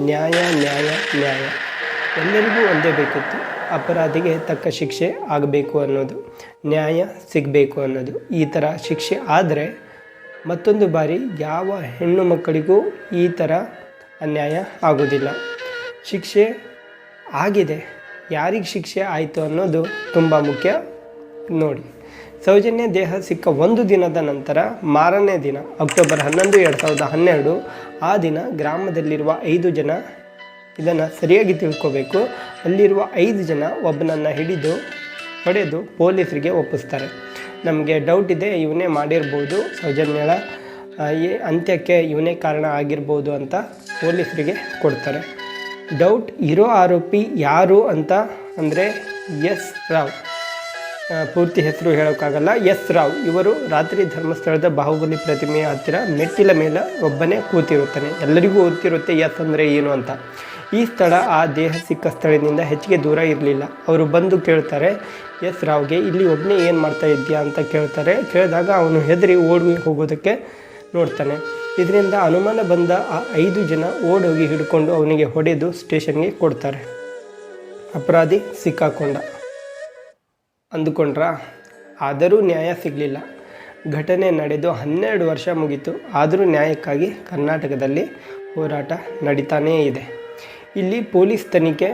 ನ್ಯಾಯ ನ್ಯಾಯ ನ್ಯಾಯ. ಎಲ್ಲರಿಗೂ ಒಂದೇ ಬೇಕಿತ್ತು. ಅಪರಾಧಿಗೆ ತಕ್ಕ ಶಿಕ್ಷೆ ಆಗಬೇಕು ಅನ್ನೋದು. ನ್ಯಾಯ ಸಿಗಬೇಕು ಅನ್ನೋದು. ಈ ಥರ ಶಿಕ್ಷೆ ಆದರೆ ಮತ್ತೊಂದು ಬಾರಿ ಯಾವ ಹೆಣ್ಣು ಮಕ್ಕಳಿಗೂ ಈ ಥರ ಅನ್ಯಾಯ ಆಗೋದಿಲ್ಲ. ಶಿಕ್ಷೆ ಆಗಿದೆ. ಯಾರಿಗೆ ಶಿಕ್ಷೆ ಆಯಿತು ಅನ್ನೋದು ತುಂಬ ಮುಖ್ಯ. ನೋಡಿ. ಸೌಜನ್ಯ ದೇಹ ಸಿಕ್ಕ ಒಂದು ದಿನದ ನಂತರ ಮಾರನೇ ದಿನ, ಅಕ್ಟೋಬರ್ ಹನ್ನೊಂದು, ಎರಡು ಸಾವಿರದ ಹನ್ನೆರಡು. ಆ ದಿನ ಗ್ರಾಮದಲ್ಲಿರುವ ಐದು ಜನ ಇದನ್ನು ಸರಿಯಾಗಿ ತಿಳ್ಕೋಬೇಕು. ಅಲ್ಲಿರುವ ಐದು ಜನ ಒಬ್ಬನನ್ನು ಹಿಡಿದು ಹೊಡೆದು ಪೊಲೀಸರಿಗೆ ಒಪ್ಪಿಸ್ತಾರೆ. ನಮಗೆ ಡೌಟ್ ಇದೆ, ಇವನೇ ಮಾಡಿರ್ಬೋದು ಸೌಜನ್ಯಳ. ಅಂತ್ಯಕ್ಕೆ ಇವನೇ ಕಾರಣ ಆಗಿರ್ಬೋದು ಅಂತ ಪೊಲೀಸರಿಗೆ ಕೊಡ್ತಾರೆ. ಡೌಟ್ ಇರೋ ಆರೋಪಿ ಯಾರು ಅಂತ ಅಂದರೆ ಎಸ್ ರಾವ್. ಪೂರ್ತಿ ಹೆಸರು ಹೇಳೋಕ್ಕಾಗಲ್ಲ. ಎಸ್ ರಾವ್, ಇವರು ರಾತ್ರಿ ಧರ್ಮಸ್ಥಳದ ಬಾಹುಬಲಿ ಪ್ರತಿಮೆಯ ಹತ್ತಿರ ಮೆಟ್ಟಿಲ ಮೇಲೆ ಒಬ್ಬನೇ ಕೂತಿರುತ್ತಾನೆ. ಎಲ್ಲರಿಗೂ ಗೊತ್ತಿರುತ್ತೆ ಎಸ್ ಅಂದರೆ ಏನು ಅಂತ. ಈ ಸ್ಥಳ ಆ ದೇಹ ಸಿಕ್ಕ ಸ್ಥಳದಿಂದ ಹೆಚ್ಚಿಗೆ ದೂರ ಇರಲಿಲ್ಲ. ಅವರು ಬಂದು ಕೇಳ್ತಾರೆ, ಎಸ್ ರಾವ್ಗೆ ಇಲ್ಲಿ ಒಬ್ಬನೇ ಏನು ಮಾಡ್ತಾ ಇದೆಯಾ ಅಂತ ಕೇಳ್ತಾರೆ. ಕೇಳಿದಾಗ ಅವನು ಹೆದರಿ ಓಡಿ ಹೋಗೋದಕ್ಕೆ ನೋಡ್ತಾನೆ. ಇದರಿಂದ ಅನುಮಾನ ಬಂದ ಆ ಐದು ಜನ ಓಡೋಗಿ ಹಿಡ್ಕೊಂಡು ಅವನಿಗೆ ಹೊಡೆದು ಸ್ಟೇಷನ್ಗೆ ಕೊಡ್ತಾರೆ. ಅಪರಾಧಿ ಸಿಕ್ಕಾಕೊಂಡ. ಅಂದುಕೊಂಡ್ರ? ಆದರೂ ನ್ಯಾಯ ಸಿಗಲಿಲ್ಲ. ಘಟನೆ ನಡೆದು ಹನ್ನೆರಡು ವರ್ಷ ಮುಗೀತು. ಆದರೂ ನ್ಯಾಯಕ್ಕಾಗಿ ಕರ್ನಾಟಕದಲ್ಲಿ ಹೋರಾಟ ನಡೀತಾನೇ ಇದೆ. ಇಲ್ಲಿ ಪೊಲೀಸ್ ತನಿಖೆ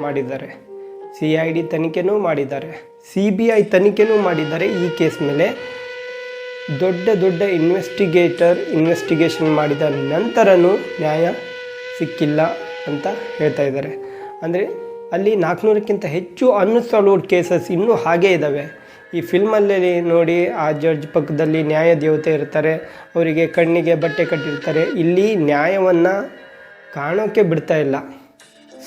ಮಾಡಿದ್ದಾರೆ. ಸಿ ಐ ಡಿ ತನಿಖೆನೂ ಮಾಡಿದ್ದಾರೆ. ಸಿ ಬಿ ಐ ತನಿಖೆನೂ ಮಾಡಿದ್ದಾರೆ. ಈ ಕೇಸ್ ಮೇಲೆ ದೊಡ್ಡ ದೊಡ್ಡ ಇನ್ವೆಸ್ಟಿಗೇಟರ್ ಇನ್ವೆಸ್ಟಿಗೇಷನ್ ಮಾಡಿದ ನಂತರನೂ ನ್ಯಾಯ ಸಿಕ್ಕಿಲ್ಲ ಅಂತ ಹೇಳ್ತಾ ಇದ್ದಾರೆ. ಅಂದರೆ ಅಲ್ಲಿ ನಾಲ್ಕುನೂರಕ್ಕಿಂತ ಹೆಚ್ಚು ಅನ್ಸಾಲ್ವ್ಡ್ ಕೇಸಸ್ ಇನ್ನೂ ಹಾಗೇ ಇದ್ದಾವೆ ಈ ಫಿಲ್ಮಲ್ಲಿ ನೋಡಿ ಆ ಜಡ್ಜ್ ಪಕ್ಕದಲ್ಲಿ ನ್ಯಾಯ ದೇವತೆ ಇರ್ತಾರೆ, ಅವರಿಗೆ ಕಣ್ಣಿಗೆ ಬಟ್ಟೆ ಕಟ್ಟಿರ್ತಾರೆ. ಇಲ್ಲಿ ನ್ಯಾಯವನ್ನು ಕಾಣೋಕ್ಕೆ ಬಿಡ್ತಾ ಇಲ್ಲ.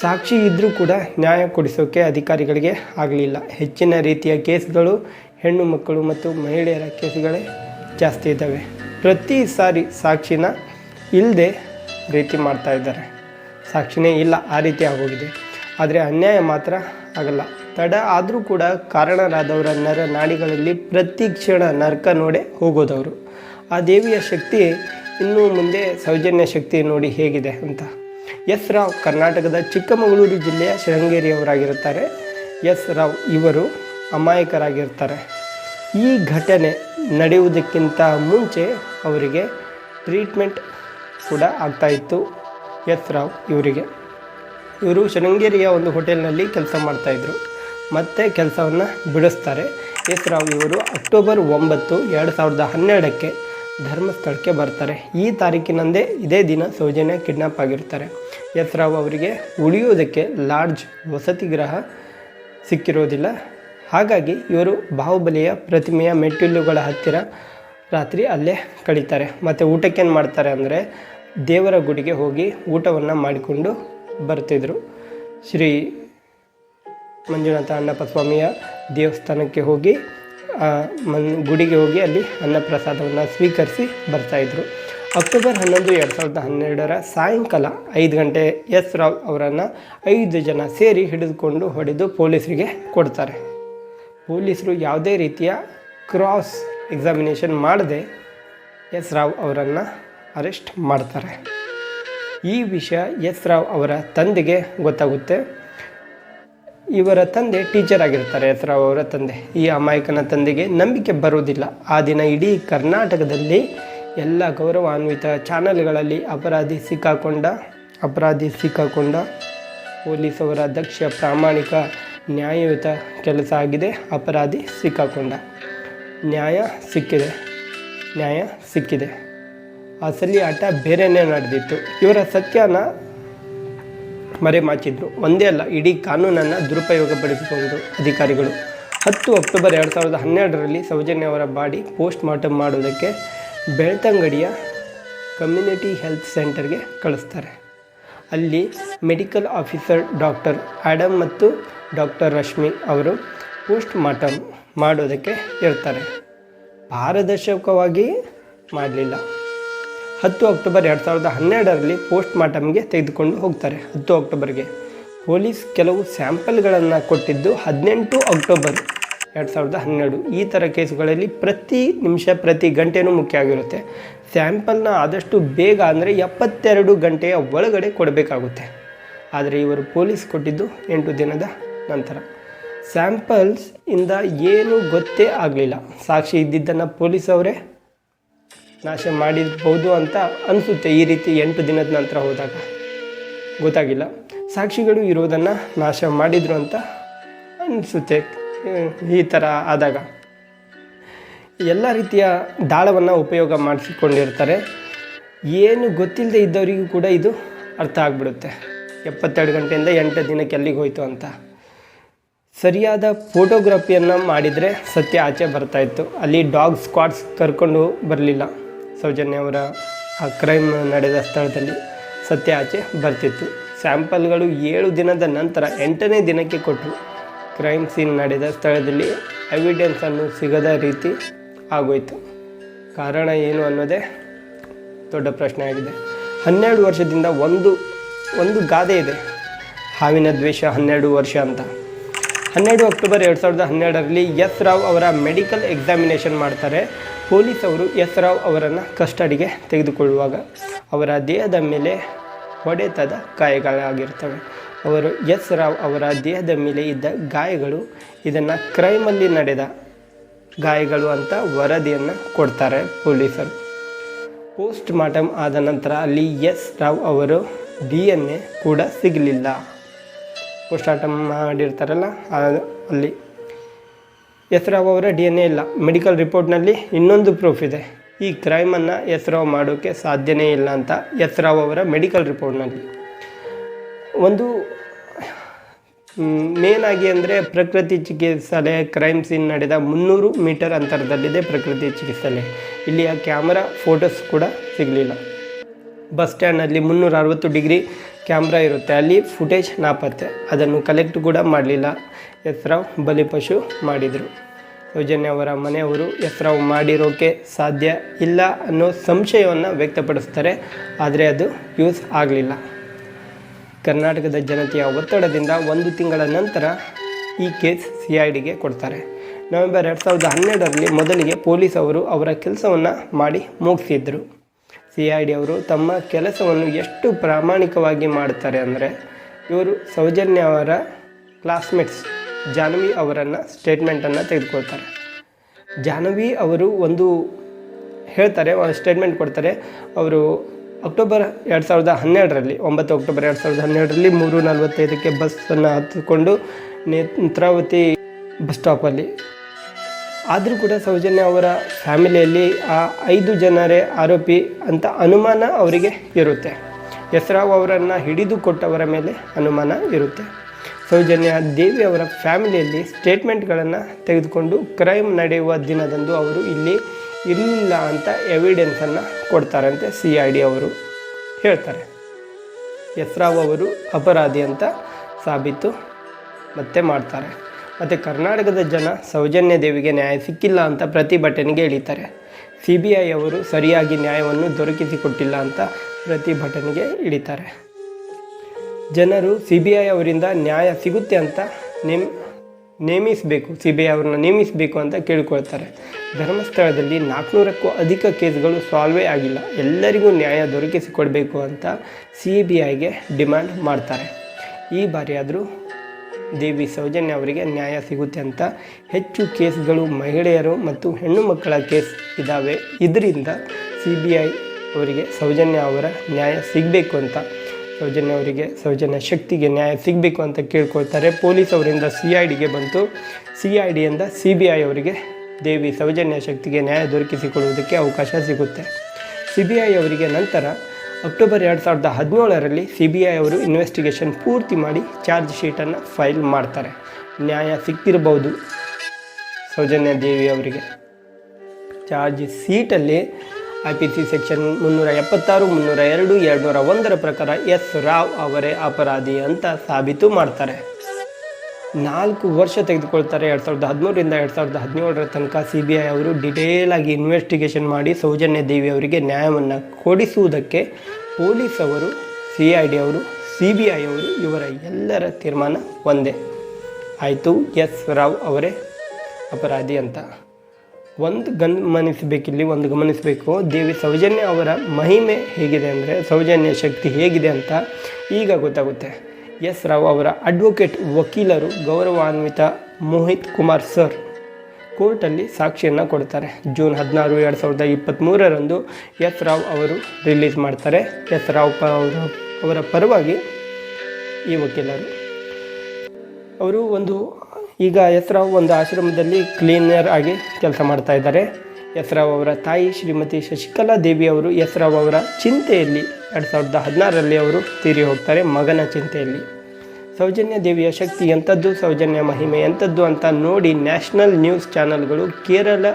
ಸಾಕ್ಷಿ ಇದ್ದರೂ ಕೂಡ ನ್ಯಾಯ ಕೊಡಿಸೋಕೆ ಅಧಿಕಾರಿಗಳಿಗೆ ಆಗಲಿಲ್ಲ. ಹೆಚ್ಚಿನ ರೀತಿಯ ಕೇಸ್ಗಳು ಹೆಣ್ಣು ಮಕ್ಕಳು ಮತ್ತು ಮಹಿಳೆಯರ ಕೇಸ್ಗಳೇ ಜಾಸ್ತಿ ಇದ್ದಾವೆ ಪ್ರತಿ ಸಾರಿ ಸಾಕ್ಷಿನ ಇಲ್ಲದೆ ರೀತಿ ಮಾಡ್ತಾ ಇದ್ದಾರೆ. ಸಾಕ್ಷಿನೇ ಇಲ್ಲ, ಆ ರೀತಿ ಆಗೋಗಿದೆ. ಆದರೆ ಅನ್ಯಾಯ ಮಾತ್ರ ಆಗಲ್ಲ. ತಡ ಆದರೂ ಕೂಡ ಕಾರಣರಾದವರ ನರ ನಾಡಿಗಳಲ್ಲಿ ಪ್ರತಿ ಕ್ಷಣ ನರ್ಕ ನೋಡೆ ಹೋಗೋದವರು. ಆ ದೇವಿಯ ಶಕ್ತಿ ಇನ್ನೂ ಮುಂದೆ ಸೌಜನ್ಯ ಶಕ್ತಿ ನೋಡಿ ಹೇಗಿದೆ ಅಂತ. ಎಸ್ ರಾವ್ ಕರ್ನಾಟಕದ ಚಿಕ್ಕಮಗಳೂರು ಜಿಲ್ಲೆಯ ಶೃಂಗೇರಿಯವರಾಗಿರುತ್ತಾರೆ. ಎಸ್ ರಾವ್ ಇವರು ಅಮಾಯಕರಾಗಿರ್ತಾರೆ. ಈ ಘಟನೆ ನಡೆಯುವುದಕ್ಕಿಂತ ಮುಂಚೆ ಅವರಿಗೆ ಟ್ರೀಟ್ಮೆಂಟ್ ಕೂಡ ಆಗ್ತಾಯಿತ್ತು ಎಸ್ ರಾವ್ ಇವರಿಗೆ. ಇವರು ಶೃಂಗೇರಿಯ ಒಂದು ಹೋಟೆಲ್ನಲ್ಲಿ ಕೆಲಸ ಮಾಡ್ತಾಯಿದ್ರು ಮತ್ತೆ ಕೆಲಸವನ್ನು ಬಿಡಿಸ್ತಾರೆ. ಎಸ್ ರಾವ್ ಇವರು ಅಕ್ಟೋಬರ್ ಒಂಬತ್ತು ಎರಡು ಸಾವಿರದ ಹನ್ನೆರಡಕ್ಕೆ ಧರ್ಮಸ್ಥಳಕ್ಕೆ ಬರ್ತಾರೆ. ಈ ತಾರೀಕಿನಂದೇ ಇದೇ ದಿನ ಸೌಜನ್ಯ ಕಿಡ್ನಾಪ್ ಆಗಿರ್ತಾರೆ. ಎಸ್ ರಾವ್ ಅವರಿಗೆ ಉಳಿಯೋದಕ್ಕೆ ಲಾಡ್ಜ್ ವಸತಿ ಗೃಹ ಸಿಕ್ಕಿರೋದಿಲ್ಲ. ಹಾಗಾಗಿ ಇವರು ಬಾಹುಬಲಿಯ ಪ್ರತಿಮೆಯ ಮೆಟ್ಟಿಲುಗಳ ಹತ್ತಿರ ರಾತ್ರಿ ಅಲ್ಲೇ ಕಳೀತಾರೆ. ಮತ್ತು ಊಟಕ್ಕೇನು ಮಾಡ್ತಾರೆ ಅಂದರೆ ದೇವರ ಗುಡಿಗೆ ಹೋಗಿ ಊಟವನ್ನು ಮಾಡಿಕೊಂಡು ಬರ್ತಿದ್ರು. ಶ್ರೀ ಮಂಜುನಾಥ ಅಣ್ಣಪ್ಪ ಸ್ವಾಮಿಯ ದೇವಸ್ಥಾನಕ್ಕೆ ಹೋಗಿ ಮನ್, ಗುಡಿಗೆ ಹೋಗಿ ಅಲ್ಲಿ ಅನ್ನಪ್ರಸಾದವನ್ನು ಸ್ವೀಕರಿಸಿ ಬರ್ತಾಯಿದ್ರು ಅಕ್ಟೋಬರ್ ಹನ್ನೊಂದು ಎರಡು ಸಾವಿರದ ಹನ್ನೆರಡರ ಸಾಯಂಕಾಲ ಐದು ಗಂಟೆ ಎಸ್ ರಾವ್ ಅವರನ್ನು ಐದು ಜನ ಸೇರಿ ಹಿಡಿದುಕೊಂಡು ಹೊಡೆದು ಪೊಲೀಸರಿಗೆ ಕೊಡ್ತಾರೆ. ಪೊಲೀಸರು ಯಾವುದೇ ರೀತಿಯ ಕ್ರಾಸ್ ಎಕ್ಸಾಮಿನೇಷನ್ ಮಾಡದೆ ಎಸ್ ರಾವ್ ಅವರನ್ನು ಅರೆಸ್ಟ್ ಮಾಡ್ತಾರೆ. ಈ ವಿಷಯ ಎಸ್ ರಾವ್ ಅವರ ತಂದೆಗೆ ಗೊತ್ತಾಗುತ್ತೆ. ಇವರ ತಂದೆ ಟೀಚರ್ ಆಗಿರ್ತಾರೆ ಎಸ್ ರಾವ್ ಅವರ ತಂದೆ. ಈ ಅಮಾಯಕನ ತಂದೆಗೆ ನಂಬಿಕೆ ಬರೋದಿಲ್ಲ ಆ ದಿನ ಇಡೀ ಕರ್ನಾಟಕದಲ್ಲಿ ಎಲ್ಲ ಗೌರವಾನ್ವಿತ ಚಾನಲ್ಗಳಲ್ಲಿ ಅಪರಾಧಿ ಸಿಕ್ಕಾಕೊಂಡ ಅಪರಾಧಿ ಸಿಕ್ಕಾಕೊಂಡ ಪೊಲೀಸ್ ಅವರ ದಕ್ಷ ಪ್ರಾಮಾಣಿಕ ನ್ಯಾಯಯುತ ಕೆಲಸ ಆಗಿದೆ. ಅಪರಾಧಿ ಸಿಕ್ಕಾಕೊಂಡ. ನ್ಯಾಯ ಸಿಕ್ಕಿದೆ. ನ್ಯಾಯ ಸಿಕ್ಕಿದೆ. ಅಸಲಿ ಆಟ ಬೇರೆಯೇ ನಡೆದಿತ್ತು. ಇವರ ಸತ್ಯನ ಮರೆಮಾಚಿದ್ರು ಒಂದೇ ಅಲ್ಲ, ಇಡೀ ಕಾನೂನನ್ನು ದುರುಪಯೋಗಪಡಿಸಿಕೊಂಡು ಅಧಿಕಾರಿಗಳು. ಹತ್ತು ಅಕ್ಟೋಬರ್ ಎರಡು ಸಾವಿರದ ಹನ್ನೆರಡರಲ್ಲಿ ಸೌಜನ್ಯ ಅವರ ಬಾಡಿ ಪೋಸ್ಟ್ ಮಾರ್ಟಮ್ ಮಾಡೋದಕ್ಕೆ ಬೆಳ್ತಂಗಡಿಯ ಕಮ್ಯುನಿಟಿ ಹೆಲ್ತ್ ಸೆಂಟರ್ಗೆ ಕಳಿಸ್ತಾರೆ. ಅಲ್ಲಿ ಮೆಡಿಕಲ್ ಆಫೀಸರ್ ಡಾಕ್ಟರ್ ಆ್ಯಡಮ್ ಮತ್ತು ಡಾಕ್ಟರ್ ರಶ್ಮಿ ಅವರು ಪೋಸ್ಟ್ ಮಾರ್ಟಮ್ ಮಾಡೋದಕ್ಕೆ ಇರ್ತಾರೆ. ಪಾರದರ್ಶಕವಾಗಿ ಮಾಡಲಿಲ್ಲ. ಹತ್ತು ಅಕ್ಟೋಬರ್ ಎರಡು ಸಾವಿರದ ಹನ್ನೆರಡರಲ್ಲಿ ಪೋಸ್ಟ್ ಮಾರ್ಟಮ್ಗೆ ತೆಗೆದುಕೊಂಡು ಹೋಗ್ತಾರೆ. ಹತ್ತು ಅಕ್ಟೋಬರ್ಗೆ ಪೊಲೀಸ್ ಕೆಲವು ಸ್ಯಾಂಪಲ್ಗಳನ್ನು ಕೊಟ್ಟಿದ್ದು ಹದಿನೆಂಟು ಅಕ್ಟೋಬರ್ ಎರಡು ಸಾವಿರದ ಹನ್ನೆರಡು. ಈ ಥರ ಕೇಸುಗಳಲ್ಲಿ ಪ್ರತಿ ನಿಮಿಷ, ಪ್ರತಿ ಗಂಟೆನೂ ಮುಖ್ಯ ಆಗಿರುತ್ತೆ. ಸ್ಯಾಂಪಲ್ನ ಆದಷ್ಟು ಬೇಗ ಅಂದರೆ ಎಪ್ಪತ್ತೆರಡು ಗಂಟೆಯ ಒಳಗಡೆ ಕೊಡಬೇಕಾಗುತ್ತೆ. ಆದರೆ ಇವರು ಪೊಲೀಸ್ ಕೊಟ್ಟಿದ್ದು ಎಂಟು ದಿನದ ನಂತರ. ಸ್ಯಾಂಪಲ್ಸ್ ಇಂದ ಏನೂ ಗೊತ್ತೇ ಆಗಲಿಲ್ಲ. ಸಾಕ್ಷಿ ಇದ್ದಿದ್ದನ್ನು ಪೊಲೀಸ್ ಅವರೇ ನಾಶ ಮಾಡಿರ್ಬೋದು ಅಂತ ಅನಿಸುತ್ತೆ ಈ ರೀತಿ ಎಂಟು ದಿನದ ನಂತರ ಹೋದಾಗ. ಗೊತ್ತಾಗಿಲ್ಲ. ಸಾಕ್ಷಿಗಳು ಇರೋದನ್ನು ನಾಶ ಮಾಡಿದರು ಅಂತ ಅನಿಸುತ್ತೆ. ಈ ಥರ ಆದಾಗ. ಎಲ್ಲ ರೀತಿಯ ದಾಳವನ್ನು ಉಪಯೋಗ ಮಾಡಿಸಿಕೊಂಡಿರ್ತಾರೆ. ಏನು ಗೊತ್ತಿಲ್ಲದೆ ಇದ್ದವರಿಗೂ ಕೂಡ ಇದು ಅರ್ಥ ಆಗಿಬಿಡುತ್ತೆ. ಎಪ್ಪತ್ತೆರಡು ಗಂಟೆಯಿಂದ ಎಂಟು ದಿನಕ್ಕೆ ಎಲ್ಲಿಗೆ ಹೋಯಿತು ಅಂತ. ಸರಿಯಾದ ಫೋಟೋಗ್ರಫಿಯನ್ನು ಮಾಡಿದರೆ ಸತ್ಯ ಆಚೆ ಬರ್ತಾಯಿತ್ತು ಅಲ್ಲಿ ಡಾಗ್ ಸ್ಕ್ವಾಡ್ಸ್ ಕರ್ಕೊಂಡು ಬರಲಿಲ್ಲ. ಸೌಜನ್ಯ ಅವರ ಆ ಕ್ರೈಮ್ ನಡೆದ ಸ್ಥಳದಲ್ಲಿ ಸತ್ಯ ಆಚೆ ಬರ್ತಿತ್ತು. ಸ್ಯಾಂಪಲ್ಗಳು ಏಳು ದಿನದ ನಂತರ ಎಂಟನೇ ದಿನಕ್ಕೆ ಕೊಟ್ಟರು. ಕ್ರೈಮ್ ಸೀನ್ ನಡೆದ ಸ್ಥಳದಲ್ಲಿ ಎವಿಡೆನ್ಸನ್ನು ಸಿಗದ ರೀತಿ ಆಗೋಯಿತು. ಕಾರಣ ಏನು ಅನ್ನೋದೇ ದೊಡ್ಡ ಪ್ರಶ್ನೆ ಆಗಿದೆ. ಹನ್ನೆರಡು ವರ್ಷದಿಂದ ಒಂದು ಒಂದು ಗಾದೆ ಇದೆ. ಹಾವಿನ ದ್ವೇಷ ಹನ್ನೆರಡು ವರ್ಷ ಅಂತ. ಹನ್ನೆರಡು ಅಕ್ಟೋಬರ್ ಎರಡು ಸಾವಿರದ ಹನ್ನೆರಡರಲ್ಲಿ ಎಸ್ ರಾವ್ ಅವರ ಮೆಡಿಕಲ್ ಎಕ್ಸಾಮಿನೇಷನ್ ಮಾಡ್ತಾರೆ. ಪೊಲೀಸ್ ಅವರು ಎಸ್ ರಾವ್ ಅವರನ್ನು ಕಸ್ಟಡಿಗೆ ತೆಗೆದುಕೊಳ್ಳುವಾಗ ಅವರ ದೇಹದ ಮೇಲೆ ಹೊಡೆತದ ಗಾಯಗಳಾಗಿರ್ತವೆ ಅವರು ಎಸ್ ರಾವ್ ಅವರ ದೇಹದ ಮೇಲೆ ಇದ್ದ ಗಾಯಗಳು ಇದನ್ನು ಕ್ರೈಮಲ್ಲಿ ನಡೆದ ಗಾಯಗಳು ಅಂತ ವರದಿಯನ್ನು ಕೊಡ್ತಾರೆ ಪೊಲೀಸರು. ಪೋಸ್ಟ್ ಮಾರ್ಟಮ್ ಆದ ನಂತರ ಅಲ್ಲಿ ಎಸ್ ರಾವ್ ಅವರು ಡಿ ಎನ್ ಎ ಕೂಡ ಸಿಗಲಿಲ್ಲ. ಪೋಸ್ಟ್ ಮಾರ್ಟಮ್ ಮಾಡಿರ್ತಾರಲ್ಲ ಅಲ್ಲಿ. ಹೆಸರಾವ್ ಅವರ ಡಿ ಎನ್ ಎ ಇಲ್ಲ. ಮೆಡಿಕಲ್ ರಿಪೋರ್ಟ್ನಲ್ಲಿ ಇನ್ನೊಂದು ಪ್ರೂಫ್ ಇದೆ. ಈ ಕ್ರೈಮನ್ನು ಹೆಸರಾವ್ ರಾವ್ ಮಾಡೋಕ್ಕೆ ಸಾಧ್ಯನೇ ಇಲ್ಲ ಅಂತ ಹೆಸರಾವ್ ಅವರ ಮೆಡಿಕಲ್ ರಿಪೋರ್ಟ್ನಲ್ಲಿ. ಒಂದು ಮೇನ್ ಆಗಿ ಅಂದರೆ ಪ್ರಕೃತಿ ಚಿಕಿತ್ಸಾಲಯ ಕ್ರೈಮ್ ಸೀನ್ ನಡೆದ ಮುನ್ನೂರು ಮೀಟರ್ ಅಂತರದಲ್ಲಿದೆ ಪ್ರಕೃತಿ ಚಿಕಿತ್ಸಾಲಯ. ಇಲ್ಲಿಯ ಕ್ಯಾಮರಾ, ಫೋಟೋಸ್ ಕೂಡ ಸಿಗಲಿಲ್ಲ. ಬಸ್ ಸ್ಟ್ಯಾಂಡಲ್ಲಿ ಮುನ್ನೂರ ಅರವತ್ತು ಡಿಗ್ರಿ ಕ್ಯಾಮ್ರಾ ಇರುತ್ತೆ. ಅಲ್ಲಿ ಫುಟೇಜ್ ನಾಪತ್ತೆ. ಅದನ್ನು ಕಲೆಕ್ಟ್ ಕೂಡ ಮಾಡಲಿಲ್ಲ. ಎಸ್ರಾವ್ ಬಲಿಪಶು ಮಾಡಿದರು. ಸೌಜನ್ಯ ಅವರ ಮನೆಯವರು ಎಸ್ರಾವ್ ಮಾಡಿರೋಕೆ ಸಾಧ್ಯ ಇಲ್ಲ ಅನ್ನೋ ಸಂಶಯವನ್ನು ವ್ಯಕ್ತಪಡಿಸ್ತಾರೆ. ಆದರೆ ಅದು ಯೂಸ್ ಆಗಲಿಲ್ಲ. ಕರ್ನಾಟಕದ ಜನತೆಯ ಒತ್ತಡದಿಂದ ಒಂದು ತಿಂಗಳ ನಂತರ ಈ ಕೇಸ್ ಸಿ ಐ ಡಿಗೆ ಕೊಡ್ತಾರೆ. ನವೆಂಬರ್ ಎರಡು ಸಾವಿರದ ಹನ್ನೆರಡರಲ್ಲಿ ಮೊದಲಿಗೆ ಪೊಲೀಸ್ ಅವರು ಅವರ ಕೆಲಸವನ್ನು ಮಾಡಿ ಮುಗಿಸಿದ್ರು. ಸಿ ಐ ಡಿ ಅವರು ತಮ್ಮ ಕೆಲಸವನ್ನು ಎಷ್ಟು ಪ್ರಾಮಾಣಿಕವಾಗಿ ಮಾಡ್ತಾರೆ ಅಂದರೆ ಇವರು ಸೌಜನ್ಯ ಅವರ ಕ್ಲಾಸ್ಮೇಟ್ಸ್ ಜಾಹ್ನವಿ ಅವರನ್ನು ಸ್ಟೇಟ್ಮೆಂಟನ್ನು ತೆಗೆದುಕೊಳ್ತಾರೆ. ಜಾಹ್ನವಿ ಅವರು ಒಂದು ಹೇಳ್ತಾರೆ ಸ್ಟೇಟ್ಮೆಂಟ್ ಕೊಡ್ತಾರೆ. ಅವರು ಅಕ್ಟೋಬರ್ ಎರಡು ಸಾವಿರದ ಹನ್ನೆರಡರಲ್ಲಿ, ಒಂಬತ್ತು ಅಕ್ಟೋಬರ್ ಎರಡು ಸಾವಿರದ ಹನ್ನೆರಡರಲ್ಲಿ ಮೂರು ನಲವತ್ತೈದಕ್ಕೆ ಬಸ್ಸನ್ನು ಹತ್ತಿಕೊಂಡು ನೇತ್ರಾವತಿ ಬಸ್ ಸ್ಟಾಪಲ್ಲಿ ಆದರೂ ಕೂಡ ಸೌಜನ್ಯ ಅವರ ಫ್ಯಾಮಿಲಿಯಲ್ಲಿ ಆ ಐದು ಜನರೇ ಆರೋಪಿ ಅಂತ ಅನುಮಾನ ಅವರಿಗೆ ಇರುತ್ತೆ. ಯಸ್ರಾವ್ ಅವರನ್ನು ಹಿಡಿದು ಕೊಟ್ಟವರ ಮೇಲೆ ಅನುಮಾನ ಇರುತ್ತೆ. ಸೌಜನ್ಯ ದೇವಿ ಅವರ ಫ್ಯಾಮಿಲಿಯಲ್ಲಿ ಸ್ಟೇಟ್ಮೆಂಟ್ಗಳನ್ನು ತೆಗೆದುಕೊಂಡು ಕ್ರೈಮ್ ನಡೆಯುವ ದಿನದಂದು ಅವರು ಇಲ್ಲಿ ಇರಲಿಲ್ಲ ಅಂತ ಎವಿಡೆನ್ಸನ್ನು ಕೊಡ್ತಾರಂತೆ ಸಿ ಐ ಡಿ ಅವರು ಹೇಳ್ತಾರೆ. ಯಸ್ರಾವ್ ಅವರು ಅಪರಾಧಿ ಅಂತ ಸಾಬೀತು ಮತ್ತೆ ಮಾಡ್ತಾರೆ. ಮತ್ತು ಕರ್ನಾಟಕದ ಜನ ಸೌಜನ್ಯ ದೇವಿಗೆ ನ್ಯಾಯ ಸಿಕ್ಕಿಲ್ಲ ಅಂತ ಪ್ರತಿಭಟನೆಗೆ ಇಳಿತಾರೆ. ಸಿ ಬಿ ಐ ಅವರು ಸರಿಯಾಗಿ ನ್ಯಾಯವನ್ನು ದೊರಕಿಸಿಕೊಟ್ಟಿಲ್ಲ ಅಂತ ಪ್ರತಿಭಟನೆಗೆ ಇಳಿತಾರೆ. ಜನರು ಸಿ ಬಿ ಐ ಅವರಿಂದ ನ್ಯಾಯ ಸಿಗುತ್ತೆ ಅಂತ ನೇಮ್, ನೇಮಿಸಬೇಕು ಸಿ ಬಿ ಐ ಅವ್ರನ್ನ ನೇಮಿಸಬೇಕು ಅಂತ ಕೇಳಿಕೊಳ್ತಾರೆ. ಧರ್ಮಸ್ಥಳದಲ್ಲಿ ನಾಲ್ಕುನೂರಕ್ಕೂ ಅಧಿಕ ಕೇಸ್ಗಳು ಸಾಲ್ವೇ ಆಗಿಲ್ಲ. ಎಲ್ಲರಿಗೂ ನ್ಯಾಯ ದೊರಕಿಸಿಕೊಡಬೇಕು ಅಂತ ಸಿ ಬಿ ಐಗೆ ಡಿಮ್ಯಾಂಡ್ ಮಾಡ್ತಾರೆ. ಈ ಬಾರಿಯಾದರೂ ದೇವಿ ಸೌಜನ್ಯ ಅವರಿಗೆ ನ್ಯಾಯ ಸಿಗುತ್ತೆ ಅಂತ ಹೆಚ್ಚು ಕೇಸ್ಗಳು ಮಹಿಳೆಯರು ಮತ್ತು ಹೆಣ್ಣು ಮಕ್ಕಳ ಕೇಸ್ ಇದ್ದಾವೆ ಇದರಿಂದ ಸಿ ಬಿ ಐ ಅವರಿಗೆ ಸೌಜನ್ಯ ಅವರ ನ್ಯಾಯ ಸಿಗಬೇಕು ಅಂತ. ಸೌಜನ್ಯ ಅವರಿಗೆ ಸೌಜನ್ಯ ಶಕ್ತಿಗೆ ನ್ಯಾಯ ಸಿಗಬೇಕು ಅಂತ ಕೇಳ್ಕೊಳ್ತಾರೆ. ಪೊಲೀಸ್ ಅವರಿಂದ ಸಿ ಐ ಡಿಗೆ ಬಂತು. ಸಿ ಐ ಡಿಯಿಂದ ಸಿ ಬಿ ಐ ಅವರಿಗೆ ದೇವಿ ಸೌಜನ್ಯ ಶಕ್ತಿಗೆ ನ್ಯಾಯ ದೊರಕಿಸಿಕೊಳ್ಳುವುದಕ್ಕೆ ಅವಕಾಶ ಸಿಗುತ್ತೆ. ಸಿ ಬಿ ಐ ಅವರಿಗೆ ನಂತರ ಅಕ್ಟೋಬರ್ ಎರಡು ಸಾವಿರದ ಹದಿನೇಳರಲ್ಲಿ ಸಿ ಬಿ ಐ ಅವರು ಇನ್ವೆಸ್ಟಿಗೇಷನ್ ಪೂರ್ತಿ ಮಾಡಿ ಚಾರ್ಜ್ ಶೀಟನ್ನು ಫೈಲ್ ಮಾಡ್ತಾರೆ. ನ್ಯಾಯ ಸಿಕ್ತಿರಬಹುದು. ಸೌಜನ್ಯ ದೇವಿ ಅವರಿಗೆ. ಚಾರ್ಜ್ ಸೀಟಲ್ಲಿ ಐ ಪಿ ಸಿ ಸೆಕ್ಷನ್ ಮುನ್ನೂರ ಎಪ್ಪತ್ತಾರು, ಮುನ್ನೂರ ಎರಡು, ಎರಡುನೂರ ಒಂದರ ಪ್ರಕಾರ ಎಸ್ ರಾವ್ ಅವರೇ ಅಪರಾಧಿ ಅಂತ ಸಾಬೀತು ಮಾಡ್ತಾರೆ. ನಾಲ್ಕು ವರ್ಷ ತೆಗೆದುಕೊಳ್ತಾರೆ ಎರಡು ಸಾವಿರದ ಹದಿಮೂರರಿಂದ ಎರಡು ಸಾವಿರದ ಹದಿನೇಳರ ತನಕ ಸಿ ಬಿ ಐ ಅವರು ಡಿಟೇಲ್ ಆಗಿ ಇನ್ವೆಸ್ಟಿಗೇಷನ್ ಮಾಡಿ ಸೌಜನ್ಯ ದೇವಿ ಅವರಿಗೆ ನ್ಯಾಯವನ್ನು ಕೊಡಿಸುವುದಕ್ಕೆ ಪೊಲೀಸ್ ಅವರು, ಸಿ ಐ ಡಿ ಅವರು, ಸಿ ಬಿ ಐ ಅವರು ಇವರ ಎಲ್ಲರ ತೀರ್ಮಾನ ಒಂದೇ. ಆಯಿತು, ಎಸ್ ರಾವ್ ಅವರೇ ಅಪರಾಧಿ ಅಂತ. ಒಂದು ಗಮನಿಸಬೇಕಿಲ್ಲಿ, ಒಂದು ಗಮನಿಸಬೇಕು. ದೇವಿ ಸೌಜನ್ಯ ಅವರ ಮಹಿಮೆ ಹೇಗಿದೆ ಅಂದರೆ, ಸೌಜನ್ಯ ಶಕ್ತಿ ಹೇಗಿದೆ ಅಂತ ಈಗ ಗೊತ್ತಾಗುತ್ತೆ. ಎಸ್ ರಾವ್ ಅವರ ಅಡ್ವೊಕೇಟ್ ವಕೀಲರು ಗೌರವಾನ್ವಿತ ಮೋಹಿತ್ ಕುಮಾರ್ ಸರ್ ಕೋರ್ಟಲ್ಲಿ ಸಾಕ್ಷಿಯನ್ನು ಕೊಡ್ತಾರೆ. ಜೂನ್ ಹದಿನಾರು, ಎರಡು ಸಾವಿರದ ಇಪ್ಪತ್ತ್ಮೂರರಂದು ಎಸ್ ರಾವ್ ಅವರು ರಿಲೀಸ್ ಮಾಡ್ತಾರೆ. ಎಸ್ ರಾವ್ ಪ ಅವರ ಅವರ ಪರವಾಗಿ ಈ ವಕೀಲರು. ಅವರು ಒಂದು ಈಗ ಎಸ್ ರಾವ್ ಒಂದು ಆಶ್ರಮದಲ್ಲಿ ಕ್ಲೀನರ್ ಆಗಿ ಕೆಲಸ ಮಾಡ್ತಾ ಇದ್ದಾರೆ. ಎಸ್ ರಾವ್ ಅವರ ತಾಯಿ ಶ್ರೀಮತಿ ಶಶಿಕಲಾ ದೇವಿ ಅವರು ಎಸ್ ರಾವ್ ಅವರ ಚಿಂತೆಯಲ್ಲಿ ಎರಡು ಸಾವಿರದ ಹದಿನಾರರಲ್ಲಿ ಅವರು ತೀರಿ ಹೋಗ್ತಾರೆ ಮಗನ ಚಿಂತೆಯಲ್ಲಿ. ಸೌಜನ್ಯ ದೇವಿಯ ಶಕ್ತಿ ಎಂಥದ್ದು, ಸೌಜನ್ಯ ಮಹಿಮೆ ಎಂಥದ್ದು ಅಂತ ನೋಡಿ ನ್ಯಾಷನಲ್ ನ್ಯೂಸ್ ಚಾನಲ್ಗಳು, ಕೇರಳ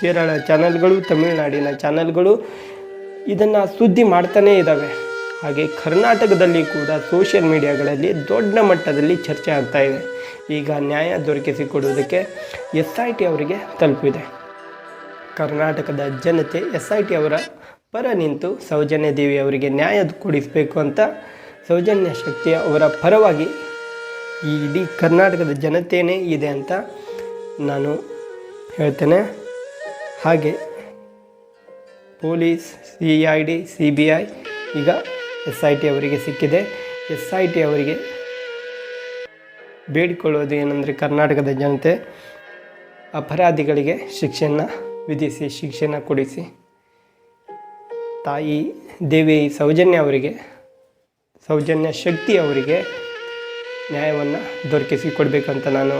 ಕೇರಳ ಚಾನಲ್ಗಳು, ತಮಿಳುನಾಡಿನ ಚಾನಲ್ಗಳು ಇದನ್ನು ಸುದ್ದಿ ಮಾಡ್ತಾನೇ ಇದ್ದಾವೆ ಹಾಗೆ ಕರ್ನಾಟಕದಲ್ಲಿ ಕೂಡ ಸೋಷಿಯಲ್ ಮೀಡಿಯಾಗಳಲ್ಲಿ ದೊಡ್ಡ ಮಟ್ಟದಲ್ಲಿ ಚರ್ಚೆ ಆಗ್ತಾ ಇದೆ. ಈಗ ನ್ಯಾಯ ದೊರಕಿಸಿಕೊಡುವುದಕ್ಕೆ ಎಸ್ ಐ ಟಿ ಅವರಿಗೆ ತಲುಪಿದೆ. ಕರ್ನಾಟಕದ ಜನತೆ ಎಸ್ ಐ ಟಿ ಅವರ ಪರ ನಿಂತು ಸೌಜನ್ಯ ದೇವಿ ಅವರಿಗೆ ನ್ಯಾಯ ಕೊಡಿಸಬೇಕು ಅಂತ ಸೌಜನ್ಯ ಶಕ್ತಿ ಅವರ ಪರವಾಗಿ ಈ ಇಡೀ ಕರ್ನಾಟಕದ ಜನತೆಯೇ ಇದೆ ಅಂತ ನಾನು ಹೇಳ್ತೇನೆ. ಹಾಗೆ police, C I D, C B I, ಈಗ ಎಸ್ ಐ ಟಿ ಅವರಿಗೆ ಸಿಕ್ಕಿದೆ. ಎಸ್ ಐ ಟಿ ಅವರಿಗೆ ಬೇಡಿಕೊಳ್ಳೋದು ಏನಂದರೆ ಕರ್ನಾಟಕದ ಜನತೆ ಅಪರಾಧಿಗಳಿಗೆ ಶಿಕ್ಷೆಯನ್ನು ವಿಧಿಸಿ, ಶಿಕ್ಷೆಯನ್ನು ಕೊಡಿಸಿ ತಾಯಿ ದೇವಿ ಸೌಜನ್ಯ ಅವರಿಗೆ ಸೌಜನ್ಯ ಶಕ್ತಿ ಅವರಿಗೆ ನ್ಯಾಯವನ್ನು ದೊರಕಿಸಿ ಕೊಡಬೇಕಂತ ನಾನು